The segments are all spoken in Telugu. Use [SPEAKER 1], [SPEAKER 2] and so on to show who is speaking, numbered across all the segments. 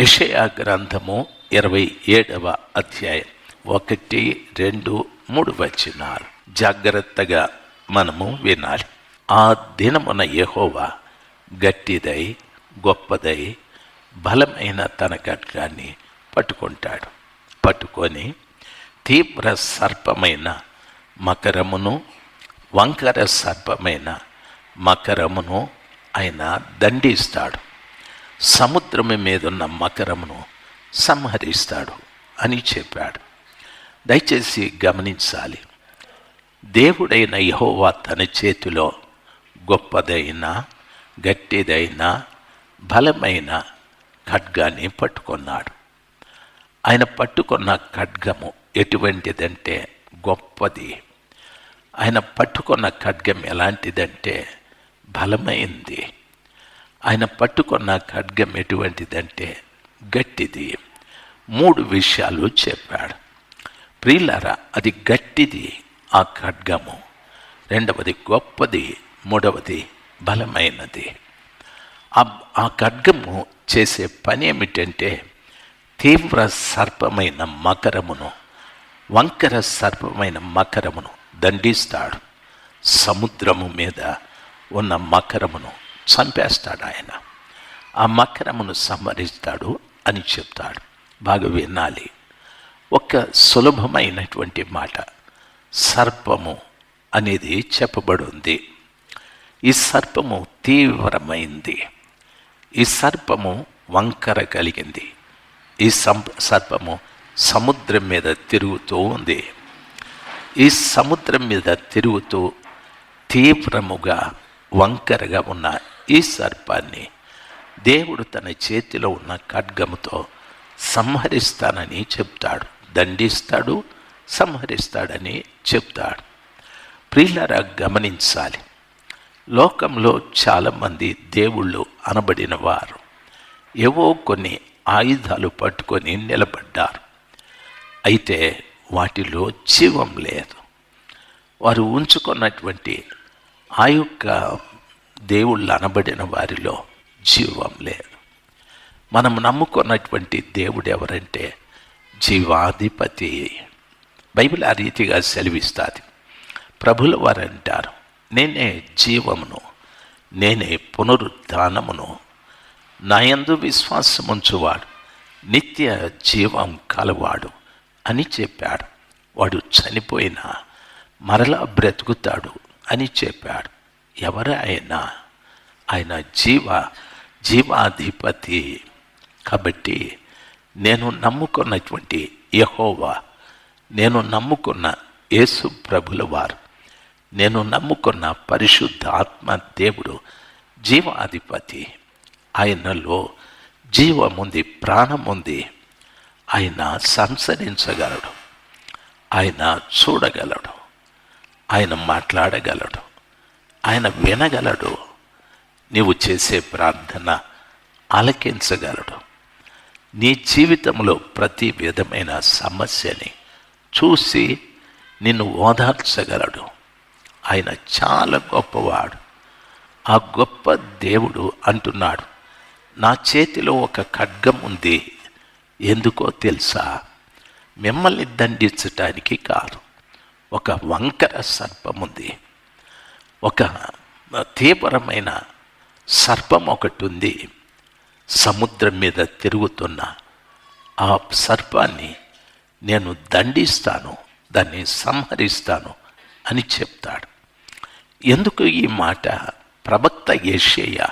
[SPEAKER 1] యషయా గ్రంథము ఇరవై ఏడవ అధ్యాయం ఒకటి రెండు మూడు వచ్చినారు జాగ్రత్తగా మనము వినాలి. ఆ దినమున యహోవా గట్టిదై గొప్పదై బలమైన తన ఖడ్గాన్ని పట్టుకుంటాడు. పట్టుకొని తీవ్ర సర్పమైన మకరమును వంకర సర్పమైన మకరమును ఆయన దండిస్తాడు. సముద్రము మీదున్న మకరమును సంహరిస్తాడు అని చెప్పాడు. దయచేసి గమనించాలి. దేవుడైన యహోవా తన చేతిలో గొప్పదైన గట్టిదైన బలమైన ఖడ్గాన్ని పట్టుకున్నాడు. ఆయన పట్టుకున్న ఖడ్గము ఎటువంటిదంటే గొప్పది. ఆయన పట్టుకున్న ఖడ్గం ఎలాంటిదంటే బలమైంది. ఆయన పట్టుకున్న ఖడ్గం ఎటువంటిదంటే గట్టిది. మూడు విషయాలు చెప్పాడు. ప్రియులారా అది గట్టిది ఆ ఖడ్గము. రెండవది గొప్పది మూడవది బలమైనది. ఆ ఆ ఖడ్గము చేసే పని ఏమిటంటే తీవ్ర సర్పమైన మకరమును వంకర సర్పమైన మకరమును దండిస్తాడు. సముద్రము మీద ఉన్న మకరమును చంపేస్తాడు ఆయన. ఆ మకరమును సంహరిస్తాడు అని చెప్తాడు. బాగా వినాలి. ఒక సులభమైనటువంటి మాట. సర్పము అనేది చెప్పబడి ఉంది ఈ సర్పము తీవ్రమైంది. ఈ సర్పము వంకర కలిగింది. ఈ సం సర్పము సముద్రం మీద తిరుగుతూ ఉంది. ఈ సముద్రం మీద తిరుగుతూ తీవ్రముగా వంకరగా ఉన్న ఈ సర్పాన్ని దేవుడు తన చేతిలో ఉన్న ఖడ్గముతో సంహరిస్తానని చెప్తాడు. దండిస్తాడు సంహరిస్తాడని చెప్తాడు. ప్రియులరా గమనించాలి. లోకంలో చాలామంది దేవుళ్ళు అనబడిన వారు ఏవో కొన్ని ఆయుధాలు పట్టుకొని నిలబడ్డారు. అయితే వాటిలో జీవం లేదు. వారు ఉంచుకున్నటువంటి ఆ యొక్క దేవుళ్ళు అనబడిన వారిలో జీవం లేదు. మనం నమ్ముకున్నటువంటి దేవుడు ఎవరంటే జీవాధిపతి. బైబిల్ ఆ రీతిగా సెలవిస్తుంది. ప్రభుల వారు అంటారు నేనే జీవమును నేనే పునరుద్ధానమును. నాయందు విశ్వాసముంచువాడు నిత్య జీవం కలవాడు అని చెప్పాడు. వాడు చనిపోయినా మరలా బ్రతుకుతాడు అని చెప్పాడు. ఎవరు ఆయన ఆయన జీవ జీవాధిపతి. కాబట్టి నేను నమ్ముకున్నటువంటి యహోవా నేను నమ్ముకున్న యేసు ప్రభుల వారు నేను నమ్ముకున్న పరిశుద్ధ ఆత్మ దేవుడు జీవాధిపతి. ఆయనలో జీవముంది ప్రాణముంది. ఆయన సంసరించగలడు ఆయన చూడగలడు. ఆయన మాట్లాడగలడు. ఆయన వినగలడు. నీవు చేసే ప్రార్థన ఆలకించగలడు. నీ జీవితంలో ప్రతి విధమైన సమస్యని చూసి నిన్ను ఓదార్చగలడు. ఆయన చాలా గొప్పవాడు. ఆ గొప్ప దేవుడు అంటున్నాడు నా చేతిలో ఒక ఖడ్గం ఉంది. ఎందుకో తెలుసా? మిమ్మల్ని దండించటానికి కాదు. ఒక వంకర సర్పం ఉంది ఒక తీవ్రమైన సర్పం ఒకటి ఉంది. సముద్రం మీద తిరుగుతున్న ఆ సర్పాన్ని నేను దండిస్తాను దాన్ని సంహరిస్తాను అని చెప్తాడు. ఎందుకు ఈ మాట? ప్రవక్త ఏషయ్య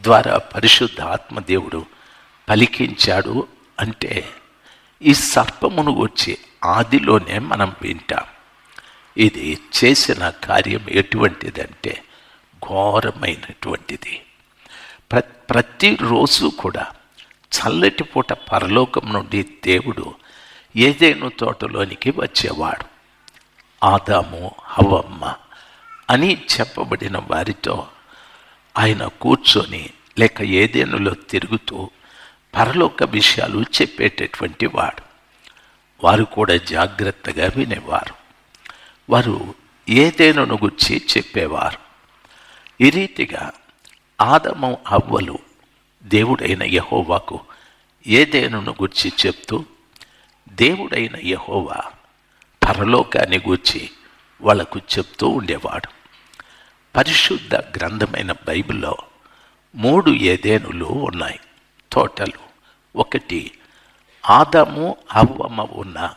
[SPEAKER 1] ద్వారా పరిశుద్ధ ఆత్మదేవుడు పలికించాడు అంటే ఈ సర్పమును వచ్చి ఆదిలోనే మనం వింటాం. ఇది చేసిన కార్యం ఎటువంటిదంటే ఘోరమైనటువంటిది. ప్ర ప్రతిరోజు కూడా చల్లటి పూట పరలోకం నుండి దేవుడు ఏదేను తోటలోనికి వచ్చేవాడు. ఆదాము హవమ్మ అని చెప్పబడిన వారితో ఆయన కూర్చొని లేక ఏదేనులో తిరుగుతూ పరలోక విషయాలు చెప్పేటటువంటి వాడు. వారు కూడా జాగ్రత్తగా వినేవారు. వారు ఏదేనును గుర్చి చెప్పేవారు. ఈ రీతిగా ఆదము అవ్వలు దేవుడైన యహోవాకు ఏదేనును గుర్చి చెప్తూ దేవుడైన యహోవా పరలోకాన్ని గూర్చి వాళ్ళకు చెప్తూ ఉండేవాడు. పరిశుద్ధ గ్రంథమైన బైబిల్లో మూడు ఏదేనులు ఉన్నాయి. తోటలు ఒకటి ఆదము అవ్వమ ఉన్న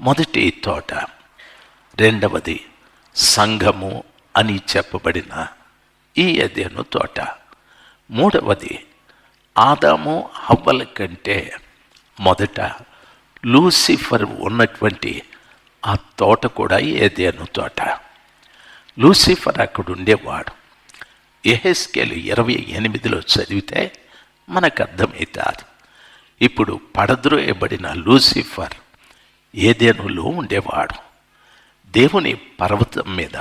[SPEAKER 1] మొదటి తోట. రెండవది సంఘము అని చెప్పబడిన ఈ ఏదేను తోట. మూడవది ఆదాము హవ్వల కంటే మొదట లూసిఫర్ ఉన్నటువంటి ఆ తోట కూడా ఏదేను తోట. లూసిఫర్ అక్కడ ఉండేవాడు. ఎహెస్కేలు ఇరవై ఎనిమిదిలో చదివితే మనకు అర్థమవుతుంది ఇప్పుడు పడద్రోయబడిన లూసిఫర్ ఏదేనులో ఉండేవాడు? దేవుని పర్వతం మీద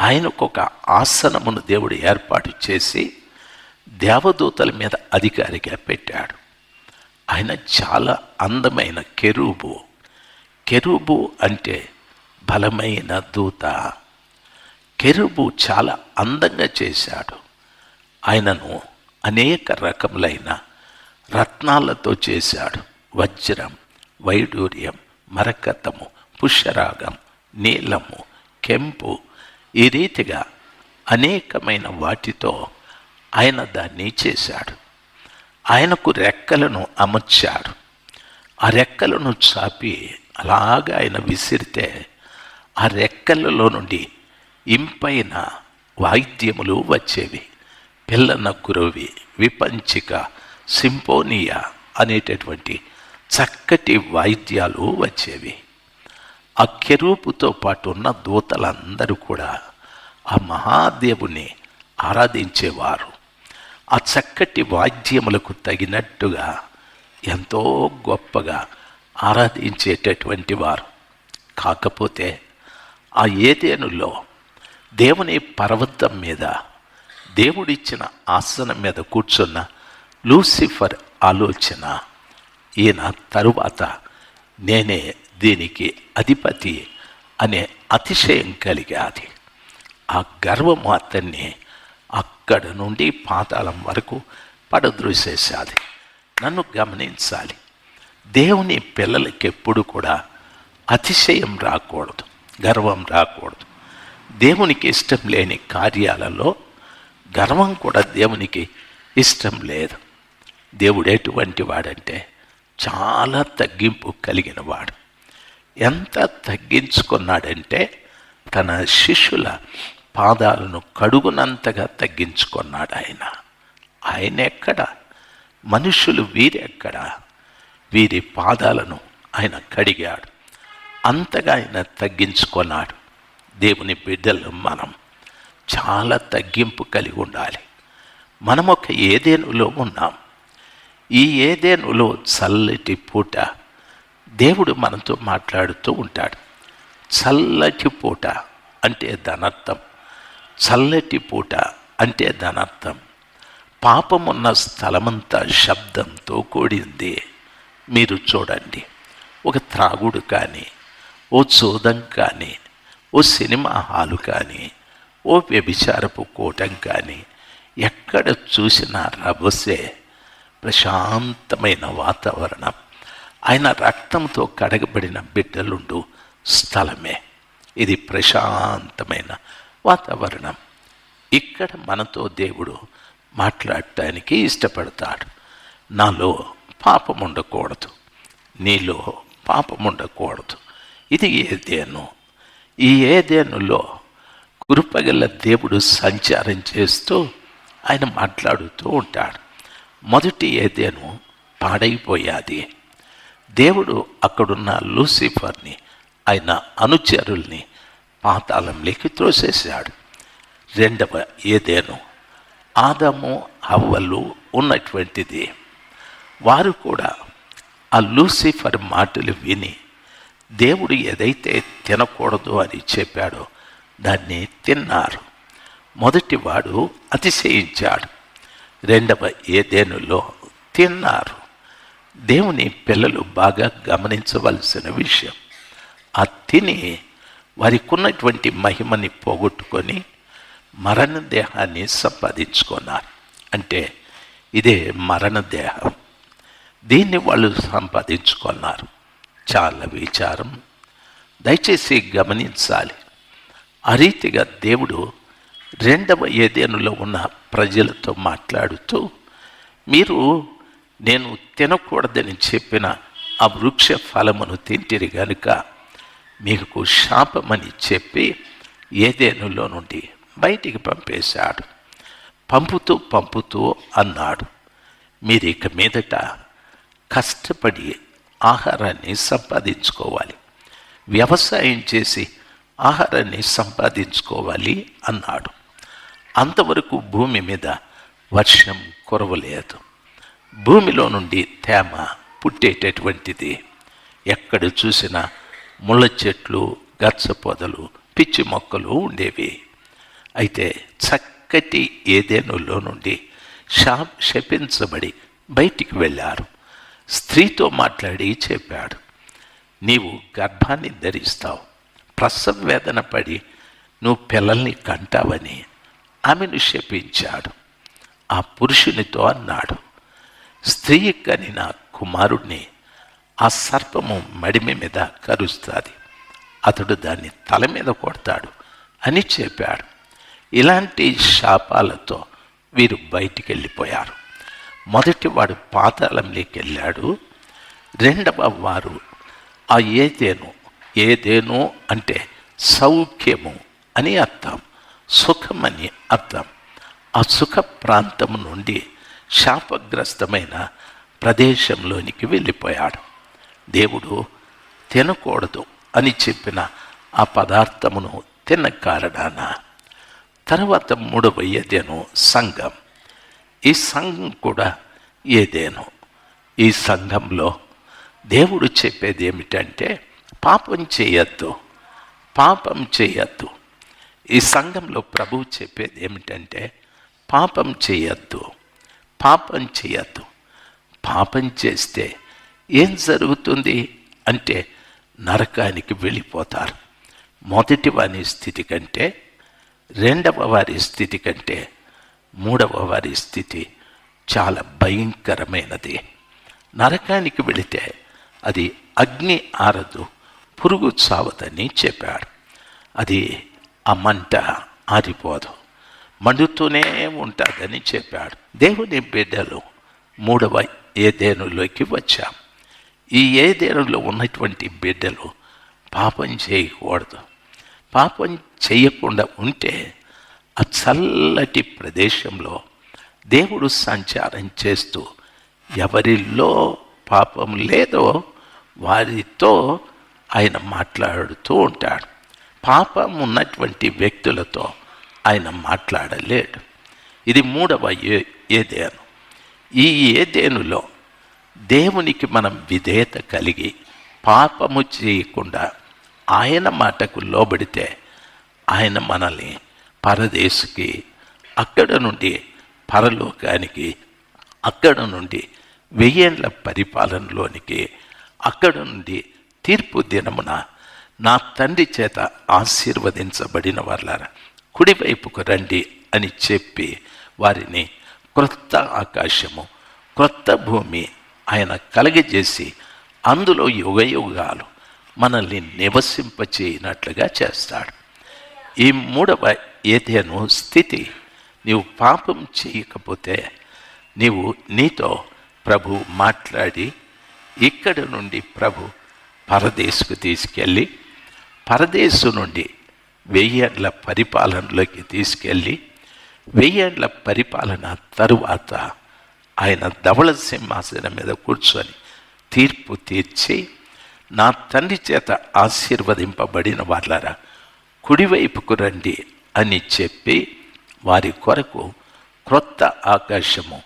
[SPEAKER 1] ఆయనకు ఒక ఆసనమును దేవుడు ఏర్పాటు చేసి దేవదూతల మీద అధికారిగా పెట్టాడు. ఆయన చాలా అందమైన కెరూబు. కెరూబు అంటే బలమైన దూత. కెరుబు చాలా అందంగా చేశాడు. ఆయనను అనేక రకములైన రత్నాలతో చేశాడు. వజ్రం వైడూర్యం మరకతము పుష్యరాగం నీలము కెంపు ఈ రీతిగా అనేకమైన వాటితో ఆయన దాన్ని చేశాడు. ఆయనకు రెక్కలను అమర్చాడు. ఆ రెక్కలను చాపి అలాగా ఆయన విసిరితే ఆ రెక్కలలో నుండి ఇంపైన వాయిద్యములు వచ్చేవి. పిల్లన గురువి విపంచిక సింపోనియా అనేటటువంటి చక్కటి వాయిద్యాలు వచ్చేవి. ఆ కెరూపుతో పాటు ఉన్న దూతలందరూ కూడా ఆ మహాదేవుని ఆరాధించేవారు. ఆ చక్కటి వాద్యములకు తగినట్టుగా ఎంతో గొప్పగా ఆరాధించేటటువంటి వారు. కాకపోతే ఆ ఏదేనులో దేవుని పర్వతం మీద దేవుడిచ్చిన ఆసనం మీద కూర్చున్న లూసిఫర్ ఆలోచన ఈయన తరువాత నేనే దీనికి అధిపతి అనే అతిశయం కలిగాది. ఆ గర్వము అతన్ని అక్కడ నుండి పాతాళం వరకు పడద్రోసేసాది నన్ను గమనించాలి. దేవుని పిల్లలకి ఎప్పుడు కూడా అతిశయం రాకూడదు గర్వం రాకూడదు. దేవునికి ఇష్టం లేని కార్యాలలో గర్వం కూడా దేవునికి ఇష్టం లేదు. దేవుడు ఎటువంటి వాడంటే చాలా తగ్గింపు కలిగిన వాడు ఎంత తగ్గించుకున్నాడంటే తన శిష్యుల పాదాలను కడుగునంతగా తగ్గించుకున్నాడు ఆయన. ఆయన ఎక్కడ? మనుషులు వీరెక్కడ? వీరి పాదాలను ఆయన కడిగాడు. అంతగా ఆయన తగ్గించుకున్నాడు. దేవుని బిడ్డలు మనం చాలా తగ్గింపు కలిగి ఉండాలి. మనం ఒక ఏదేనులో ఉన్నాం. ఈ ఏదేనులో చల్లటి పూట దేవుడు మనతో మాట్లాడుతూ ఉంటాడు. చల్లటి పూట అంటే ధనర్థం చల్లటి పూట అంటే ధనర్థం పాపమున్న స్థలమంతా శబ్దంతో కూడింది. మీరు చూడండి. ఒక త్రాగుడు కానీ ఓ చూదం కానీ ఓ సినిమా హాలు కానీ ఓ వ్యభిచారపు కూటం కానీ ఎక్కడ చూసినా రభసే ప్రశాంతమైన వాతావరణం. ఆయన రక్తంతో కడగబడిన బిడ్డలుండు స్థలమే. ఇది ప్రశాంతమైన వాతావరణం. ఇక్కడ మనతో దేవుడు మాట్లాడటానికి ఇష్టపడతాడు. నాలో పాపం ఉండకూడదు. నీలో పాపం ఉండకూడదు. ఇది ఏదేను. ఈ ఏదేనులో కృపగల దేవుడు సంచారం చేస్తూ ఆయన మాట్లాడుతూ ఉంటాడు. మొదటి ఏదేను పాడైపోయాది. దేవుడు అక్కడున్న లూసిఫర్ని ఆయన అనుచరుల్ని పాతాళంలోకి త్రోసేశాడు. రెండవ ఏదేను? ఆదము హవ్వలు ఉన్నటువంటిది. వారు కూడా ఆ లూసిఫర్ మాటలు విని దేవుడు ఏదైతే తినకూడదు అని చెప్పాడో దాన్ని తిన్నారు. మొదటివాడు అతిశయించాడు. రెండవ ఏదేనులో తిన్నారు. దేవుని పిల్లలు బాగా గమనించవలసిన విషయం ఆ తిని వారికి ఉన్నటువంటి మహిమని పోగొట్టుకొని మరణ దేహాన్ని సంపాదించుకున్నారు. అంటే ఇదే మరణ దేహం. దీన్ని వాళ్ళు సంపాదించుకున్నారు. చాలా విచారం. దయచేసి గమనించాలి. ఆ రీతిగా దేవుడు రెండవ ఏదేనులో ఉన్న ప్రజలతో మాట్లాడుతూ మీరు నేను తినకూడదని చెప్పిన ఆ వృక్ష ఫలమును తింటిరి గనుక మీకు శాపమని చెప్పి ఏదేనులో నుండి బయటికి పంపేశాడు. పంపుతూ పంపుతూ అన్నాడు మీరు ఇక మీదట కష్టపడి ఆహారాన్ని సంపాదించుకోవాలి. వ్యవసాయం చేసి ఆహారాన్ని సంపాదించుకోవాలి అన్నాడు. అంతవరకు భూమి మీద వర్షం కురవలేదు. భూమిలో నుండి తేమ పుట్టేటటువంటిది. ఎక్కడ చూసినా ముళ్ళ చెట్లు గచ్చ పొదలు పిచ్చి మొక్కలు ఉండేవి. అయితే చక్కటి ఏదేనులో నుండి షా శపించబడి బయటికి వెళ్ళారు. స్త్రీతో మాట్లాడి చెప్పాడు నీవు గర్భాన్ని ధరిస్తావు. ప్రసవ వేదన పడి నువ్వు పిల్లల్ని కంటావని. ఆమెను శపించాడు. ఆ పురుషునితో అన్నాడు స్త్రీ కనిన కుమారుణ్ణి ఆ సర్పము మడిమి మీద కరుస్తుంది. అతడు దాన్ని తల మీద కొడతాడు అని చెప్పాడు. ఇలాంటి శాపాలతో వీరు బయటికి వెళ్ళిపోయారు మొదటి వాడు పాతాళంలోకి వెళ్ళాడు. రెండవ వారు ఆ ఏదేను ఏదేను అంటే సౌఖ్యము అని అర్థం సుఖమని అర్థం. ఆ సుఖ ప్రాంతం నుండి శాపగ్రస్తమైన ప్రదేశంలోనికి వెళ్ళిపోయాడు. దేవుడు తినకూడదు అని చెప్పిన ఆ పదార్థమును తిన్న కారణాన తర్వాత మూడవ ఏదేను సంఘం. ఈ సంఘం కూడా ఏదేను ఈ సంఘంలో దేవుడు చెప్పేది ఏమిటంటే పాపం చేయొద్దు పాపం చేయొద్దు. ఈ సంఘంలో ప్రభువు చెప్పేది ఏమిటంటే పాపం చేయొద్దు. పాపం చేయొద్దు. పాపం చేస్తే ఏం జరుగుతుంది? అంటే నరకానికి వెళ్ళిపోతారు. మొదటి వారి స్థితి కంటే రెండవ వారి స్థితి కంటే మూడవ వారి స్థితి చాలా భయంకరమైనది. నరకానికి వెళితే అది అగ్ని ఆరదు పురుగు చావదని చెప్పాడు అది ఆ మంట ఆరిపోదు. మండుతూనే ఉంటుందని చెప్పాడు. దేవుని బిడ్డలు మూడవ ఏదేనులోకి వచ్చాం. ఈ ఏదేనులో ఉన్నటువంటి బిడ్డలు పాపం చేయకూడదు. పాపం చేయకుండా ఉంటే ఆ చల్లటి ప్రదేశంలో దేవుడు సంచారం చేస్తూ ఎవరిలో పాపం లేదో వారితో ఆయన మాట్లాడుతూ ఉంటాడు. పాపం ఉన్నటువంటి వ్యక్తులతో ఆయన మాట్లాడలేడు. ఇది మూడవ ఏ ఏదేను. ఈ ఏదేనులో దేవునికి మనం విధేయత కలిగి పాపము చేయకుండా ఆయన మాటకు లోబడితే ఆయన మనల్ని పరదేశుకి అక్కడ నుండి పరలోకానికి అక్కడ నుండి వెయ్యేండ్ల పరిపాలనలోనికి అక్కడ నుండి తీర్పు దినమున నా తండ్రి చేత ఆశీర్వదించబడిన వాళ్ళారా? కుడివైపుకు రండి అని చెప్పి వారిని క్రొత్త ఆకాశము క్రొత్త భూమి ఆయన కలగజేసి అందులో యుగయుగాలు మనల్ని నివసింపచేయనట్లుగా చేస్తాడు. ఈ మూడవ ఏదేను స్థితి నీవు పాపం చేయకపోతే నీవు నీతో ప్రభు మాట్లాడి ఇక్కడ నుండి ప్రభు పరదేశకు తీసుకెళ్ళి పరదేశు నుండి వెయ్యేళ్ళ పరిపాలనలోకి తీసుకెళ్ళి వెయ్యేళ్ళ పరిపాలన తరువాత ఆయన ధవళ సింహాసనం మీద కూర్చొని తీర్పు తీర్చి నా తండ్రి చేత ఆశీర్వదింపబడిన వాళ్ళరా కుడివైపుకు రండి అని చెప్పి వారి కొరకు క్రొత్త ఆకాశము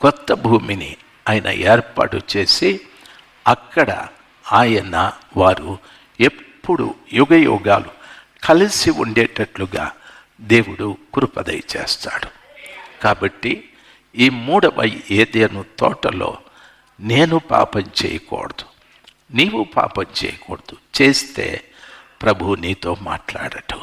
[SPEAKER 1] కొత్త భూమిని ఆయన ఏర్పాటు చేసి అక్కడ ఆయన వారు ఎప్పుడు యుగ యుగాలు కలిసి ఉండేటట్లుగా దేవుడు కృపదయ చేస్తాడు. కాబట్టి ఈ మూడవ ఏదేను తోటలో నేను పాపం చేయకూడదు. నీవు పాపం చేయకూడదు. చేస్తే ప్రభు నీతో మాట్లాడటం.